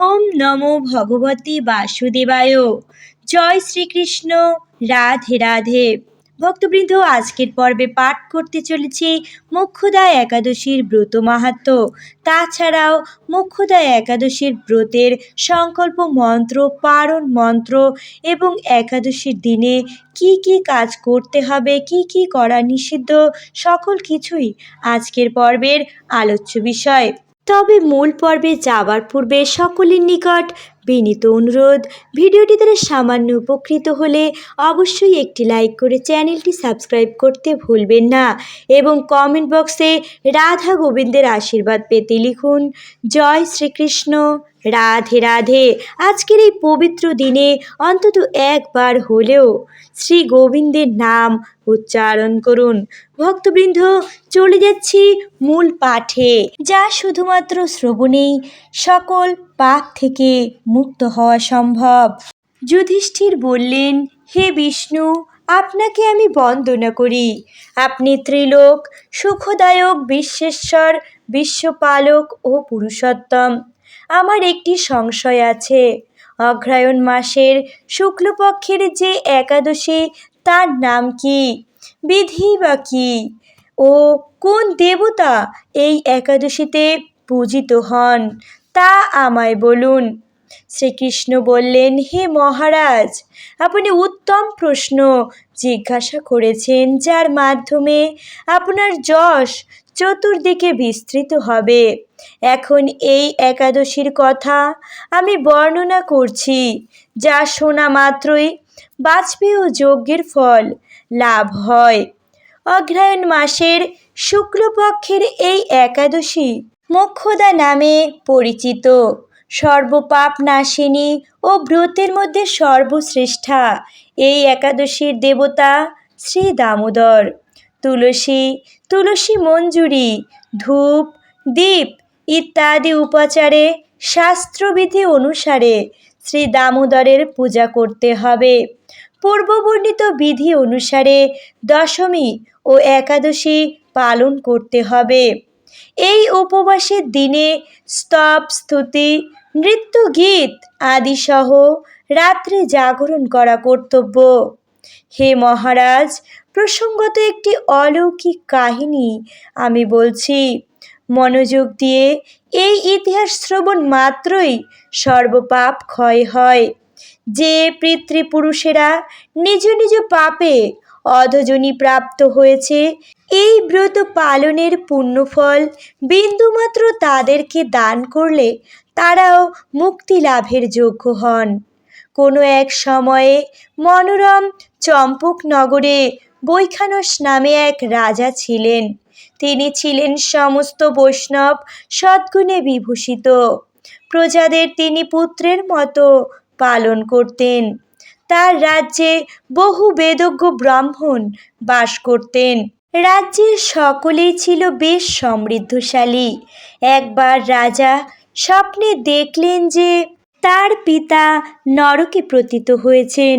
ওম নমো ভগবতী বাসুদেবায়। জয় শ্রীকৃষ্ণ। রাধে রাধে। ভক্তবৃন্দ, আজকের পর্বে পাঠ করতে চলেছি মুখ্যদা একাদশীর ব্রত মাহাত্ম। তাছাড়াও মুখ্যদা একাদশীর ব্রতের সংকল্প মন্ত্র, পারণ মন্ত্র এবং একাদশীর দিনে কি কি কাজ করতে হবে, কি কি করা নিষিদ্ধ, সকল কিছুই আজকের পর্বের আলোচ্য বিষয়। তবে মূল পর্বে যাওয়ার পূর্বে সকলের নিকট বিনীত অনুরোধ, ভিডিওটি দ্বারা সামান্য উপকৃত হলে অবশ্যই একটি লাইক করে চ্যানেলটি সাবস্ক্রাইব করতে ভুলবেন না এবং কমেন্ট বক্সে রাধা গোবিন্দের আশীর্বাদ পেতে লিখুন, জয় শ্রীকৃষ্ণ, রাধে রাধে। আজকের এই পবিত্র দিনে অন্তত একবার হলেও শ্রী গোবিন্দের নাম উচ্চারণ করুন। ভক্তবৃন্দ, চলে যাচ্ছি মূল পাঠে, যা শুধুমাত্র শ্রবণেই সকল পাপ থেকে মুক্ত হওয়া সম্ভব। যুধিষ্ঠির বললেন, হে বিষ্ণু, আপনাকে আমি বন্দনা করি। আপনি ত্রিলোক, সুখদায়ক বিশ্বেশ্বর, বিশ্বপালক ও পুরুষোত্তম। আমার একটি সংশয় আছে। অগ্রায়ণ মাসের শুক্লপক্ষের যে একাদশী, তার নাম কি? বিধি বা কি? ও কোন দেবতা এই একাদশীতে পূজিত হন? তা আমায় বলুন। শ্রীকৃষ্ণ বললেন, হে মহারাজ, আপনি উত্তম প্রশ্ন জিজ্ঞাসা করেছেন, যার মাধ্যমে আপনার যশ চতুর্দিকে বিস্তৃত হবে। এখন এই একাদশীর কথা আমি বর্ণনা করছি, যা শোনা মাত্রই বাজপেয় যজ্ঞের ফল লাভ হয়। অগ্রায়ণ মাসের শুক্লপক্ষের এই একাদশী মোক্ষদা নামে পরিচিত। সর্বপাপ নাশিনী ও ব্রতের মধ্যে সর্বশ্রেষ্ঠা। এই একাদশীর দেবতা শ্রী দামোদর। তুলসী তুলসী মঞ্জুরি, ধূপ, দীপ ইত্যাদি উপাচারে, শাস্ত্রবিধি অনুসারে শ্রী দামোদরের পূজা করতে হবে। পূর্ববর্ণিত বিধি অনুসারে দশমী ও একাদশী পালন করতে হবে। এই উপবাসের দিনে স্তব, স্তুতি, নৃত্য, গীত আদি সহ রাত্রে জাগরণ করা কর্তব্য। হে মহারাজ, প্রসঙ্গত একটি অলৌকিক কাহিনী আমি বলছি। মনোযোগ দিয়ে এই ইতিহাস শ্রবণ মাত্রই সর্বপাপ ক্ষয় হয়। যে পিতৃপুরুষেরা নিজ নিজ পাপে অধজনী প্রাপ্ত হয়েছে। এই ব্রত পালনের পুণ্যফল বিন্দুমাত্র তাদেরকে দান করলে তারাও মুক্তি লাভের যোগ্য হন। কোনো এক সময়ে মনোরম চম্পকনগরে বৈখানস নামে এক রাজা ছিলেন। তিনি ছিলেন সমস্ত বৈষ্ণব সদ্গুণে বিভূষিত। প্রজাদের তিনি পুত্রের মতো পালন করতেন। তার রাজ্যে বহু বেদজ্ঞ ব্রাহ্মণ বাস করতেন। রাজ্যের সকলেই ছিল বেশ সমৃদ্ধশালী। একবার রাজা স্বপ্নে দেখলেন যে তার পিতা নরকে প্রতীত হয়েছেন।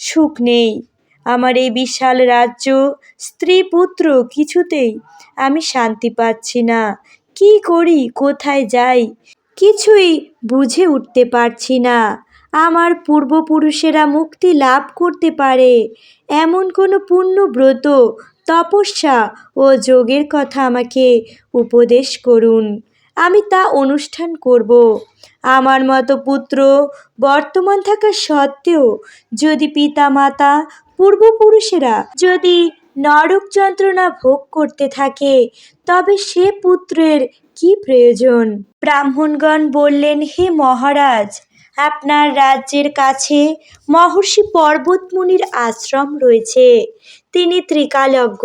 সুখ নেই। আমার এই বিশাল রাজ্য, স্ত্রী পুত্র কিছুতেই আমি শান্তি পাচ্ছি না। কি করি, কোথায় যাই? কিছুই বুঝে উঠতে পারছি না। আমার পূর্বপুরুষেরা মুক্তি লাভ করতে পারে। এমন কোনো পূর্ণ ব্রত, তপস্যা ও যোগের কথা আমাকে উপদেশ করুন। আমি তা অনুষ্ঠান করব। আমার মতো পুত্র বর্তমান থাকা সত্ত্বেও যদি পিতা মাতা পূর্বপুরুষেরা যদি নরক যন্ত্রণা ভোগ করতে থাকে, তবে সে পুত্রের কি প্রয়োজন? ব্রাহ্মণগণ বললেন, হে মহারাজ, আপনার রাজ্যের কাছে মহর্ষি পর্বতমুনির আশ্রম রয়েছে। তিনি ত্রিকালজ্ঞ।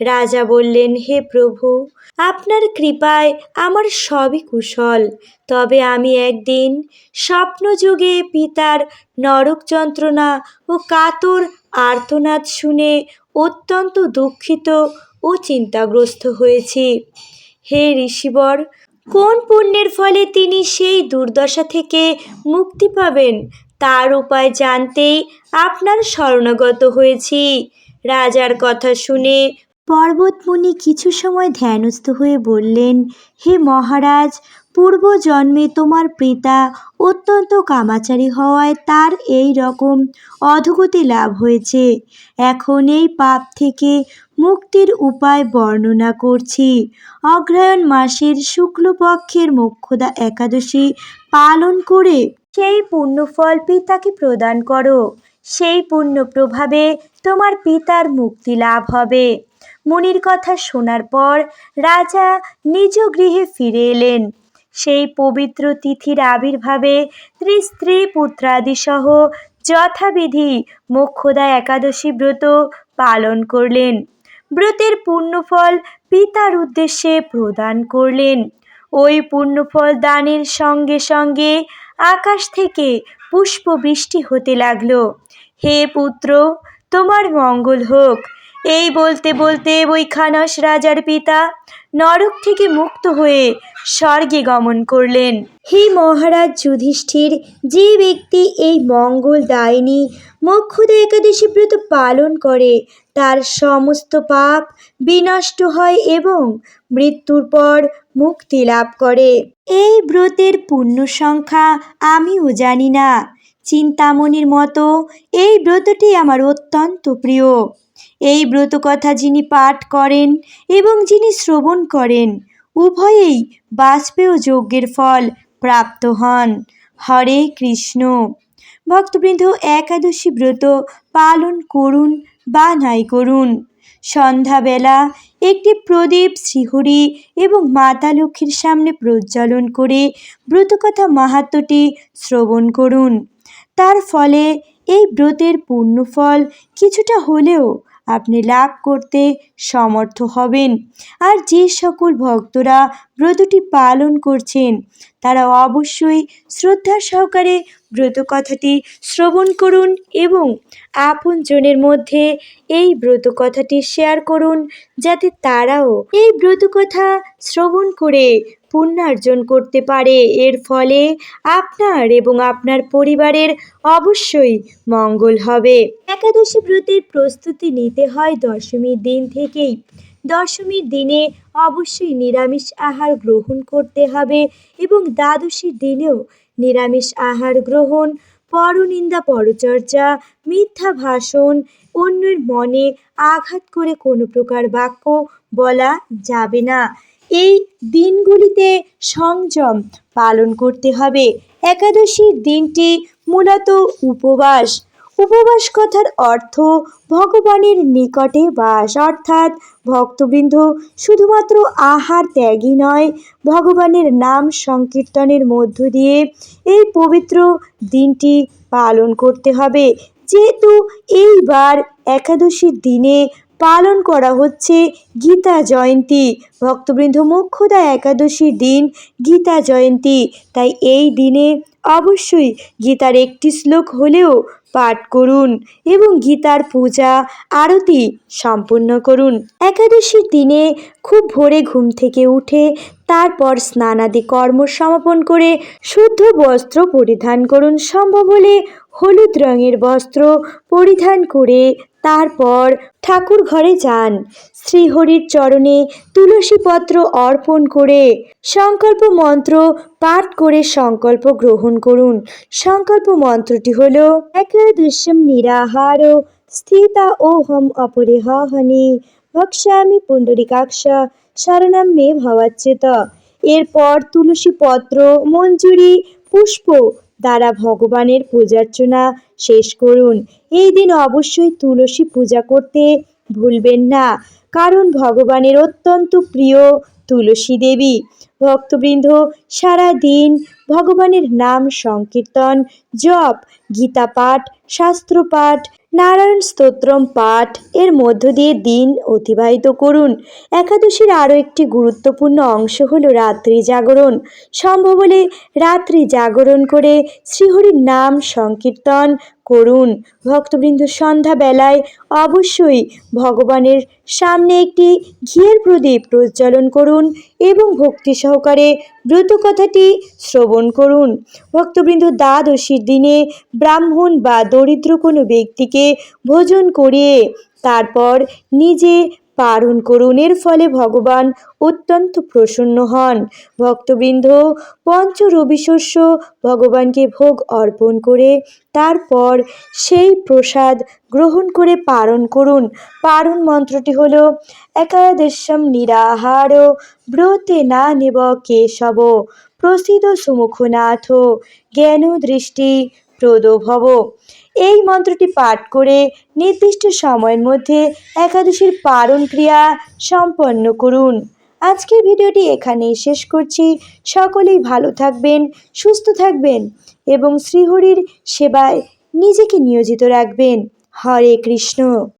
রাজা বললেন, হে প্রভু, আপনার কৃপায় আমার সবই কুশল। তবে আমি একদিন স্বপ্নযুগে পিতার নরক যন্ত্রণা ও কাতর আর্তনাদ শুনে অত্যন্ত দুঃখিত ও চিন্তাগ্রস্ত হয়েছি। হে ঋষিবর, কোন পুণ্যের ফলে তিনি সেই দুর্দশা থেকে মুক্তি পাবেন? তার উপায় জানতেই আপনার শরণাগত হয়েছি। রাজার কথা শুনে পর্বতমুনি কিছু সময় ধ্যানস্থ হয়ে বললেন, হে মহারাজ, পূর্বজন্মে তোমার পিতা অত্যন্ত কামাচারী হওয়ায় তার এই রকম অধগতি লাভ হয়েছে। এখন এই পাপ থেকে মুক্তির উপায় বর্ণনা করছি। অগ্রহায়ণ মাসের শুক্লপক্ষের মোক্ষদা একাদশী পালন করে সেই পুণ্যফল পিতাকে প্রদান করো। সেই পুণ্য প্রভাবে তোমার পিতার মুক্তি লাভ হবে। মুনির কথা শোনার পর রাজা নিজ গৃহে ফিরে এলেন। সেই পবিত্র তিথির আবির্ভাবে স্ত্রী পুত্রাদি সহ যথাবিধি মোক্ষদা একাদশী ব্রত পালন করলেন। ব্রতের পুণ্যফল পিতার উদ্দেশ্যে প্রদান করলেন। ওই পুণ্যফল দানের সঙ্গে সঙ্গে আকাশ থেকে পুষ্প বৃষ্টি হতে লাগল। হে পুত্র, তোমার মঙ্গল হোক। এই বলতে বলতে বৈখানস রাজার পিতা নরক থেকে মুক্ত হয়ে স্বর্গে গমন করলেন। হে মহারাজ যুধিষ্ঠির, যে ব্যক্তি এই মঙ্গল দায়নী মোক্ষদা একাদশী ব্রত পালন করে, তার সমস্ত পাপ বিনষ্ট হয় এবং মৃত্যুর পর মুক্তি লাভ করে। এই ব্রতের পুণ্য সংখ্যা আমিও জানি না। চিন্তামণির মতো, এই ব্রতটি আমার অত্যন্ত প্রিয়। এই ব্রত কথা যিনি পাঠ করেন এবং যিনি শ্রবণ করেন, উভয়েই বাষ্পেয় যজ্ঞের ফল প্রাপ্ত হন। হরে কৃষ্ণ। ভক্তবৃন্দ, একাদশী ব্রত পালন করুন বা নাই করুন। সন্ধ্যাবেলা একটি প্রদীপ, শ্রীহরি এবং মাতা লক্ষ্মীর সামনে প্রজ্বলন করে ব্রতকথা মাহাত্মটি শ্রবণ করুন। তার ফলে এই ব্রতের পুণ্যফল কিছুটা হলেও আপনি লাভ করতে সমর্থ হবেন। আর যে সকল ভক্তরা ব্রতটি পালন করছেন তারা অবশ্যই শ্রদ্ধা সহকারে ব্রত কথাটি শ্রবণ করুন এবং আপনজনের মধ্যে এই ব্রত কথাটি শেয়ার করুন, যাতে তারাও এই ব্রত কথা শ্রবণ করে পুণ্যার্জন করতে পারে। এর ফলে আপনার এবং আপনার পরিবারের অবশ্যই মঙ্গল হবে। একাদশী ব্রতের প্রস্তুতি নিতে হয় দশমীর দিন থেকেই। দশমীর দিনে অবশ্যই নিরামিষ আহার গ্রহণ করতে হবে এবং দ্বাদশীর দিনেও নিরামিষ আহার গ্রহণ, পরনিন্দা পরচর্চা, মিথ্যা ভাষণ, অন্যের মনে আঘাত করে কোনো প্রকার বাক্য বলা যাবে না। এই দিনগুলিতে সংযম পালন করতে হবে। একাদশীর দিনটি মূলত উপবাস। উপবাস কথার অর্থ ভগবানের নিকটে বাস। অর্থাৎ ভক্তবৃন্দ শুধুমাত্র আহার ত্যাগই নয়, ভগবানের নাম সংকীর্তনের মধ্য দিয়ে এই পবিত্র দিনটি পালন করতে হবে। যেহেতু এইবার একাদশীর দিনে পালন করা হচ্ছে গীতা জয়ন্তী। ভক্তবৃন্দ মোক্ষদা একাদশীর দিন গীতা জয়ন্তী। তাই এই দিনে অবশ্যই গীতার একটি শ্লোক হলেও পাঠ করুন এবং গীতার পূজা, আরতি সম্পূর্ণ করুন। একাদশীর দিনে খুব ভোরে ঘুম থেকে উঠে তারপর স্নানাদি কর্ম সমাপন করে শুদ্ধ বস্ত্র পরিধান করুন। সম্ভব হলে হলুদ রঙের বস্ত্র পরিধান করে তারপর ঠাকুর ঘরে যান। শ্রীহরির চরণে তুলসী পত্র অর্পণ করে সংকল্প মন্ত্র পাঠ করে সংকল্প গ্রহণ করুন। সংকল্প মন্ত্রটি হল একাদৃশ্যম নিরাহার, স্থিতা ও ওহম অপরিহহনি ভক্সামি পুণ্ডরিকাক্ষ, শরণম মে ভবাচ্যুত। এরপর তুলসী পত্র মঞ্জুরি, পুষ্প দ্বারা ভগবানের পূজার্চনা শেষ করুন। এই দিন অবশ্যই তুলসী পূজা করতে ভুলবেন না, কারণ ভগবানের অত্যন্ত প্রিয় তুলসী দেবী। ভক্তবৃন্দ, সারা দিন ভগবানের নাম সংকীর্তন, জপ গীতা পাঠ শাস্ত্র পাঠ নারায়ণ স্তোত্রম পাঠ এর মধ্য দিয়ে দিন অতিবাহিত করুন। একাদশীর আরও একটি গুরুত্বপূর্ণ অংশ হল রাত্রি জাগরণ। সম্ভব হলে রাত্রি জাগরণ করে শ্রীহরির নাম সংকীর্তন করুন। ভক্তবৃন্দ সন্ধ্যাবেলায় অবশ্যই ভগবানের সামনে একটি ঘিয়ের প্রদীপ প্রজ্বলন করুন এবং ভক্তি সহকারে ব্রত কথাটি শ্রবণ করুন। ভক্তবৃন্দ দ্বাদশীর দিনে ব্রাহ্মণ বা দরিদ্র কোনো ব্যক্তিকে ভোজন করিয়ে তারপর নিজে পালন করুন। এর ফলে ভগবান অত্যন্ত প্রসন্ন হন। ভক্তবৃন্দ, পঞ্চ রবিশস্য ভগবানকে ভোগ অর্পণ করে তারপর সেই প্রসাদ গ্রহণ করে পারণ করুন। পারণ মন্ত্রটি হল, একাদশম নিরাহার ব্রতে না নেব কেশব প্রসিদ সুমুখনাথ জ্ঞান দৃষ্টি প্রদভব। এই মন্ত্রটি পাঠ করে নির্দিষ্ট সময়ের মধ্যে একাদশীর পারণ ক্রিয়া সম্পন্ন করুন। আজকের ভিডিওটি এখানেই শেষ করছি। সকলেই ভালো থাকবেন, সুস্থ থাকবেন এবং শ্রীহরির সেবায় নিজেকে নিয়োজিত রাখবেন। হরে কৃষ্ণ।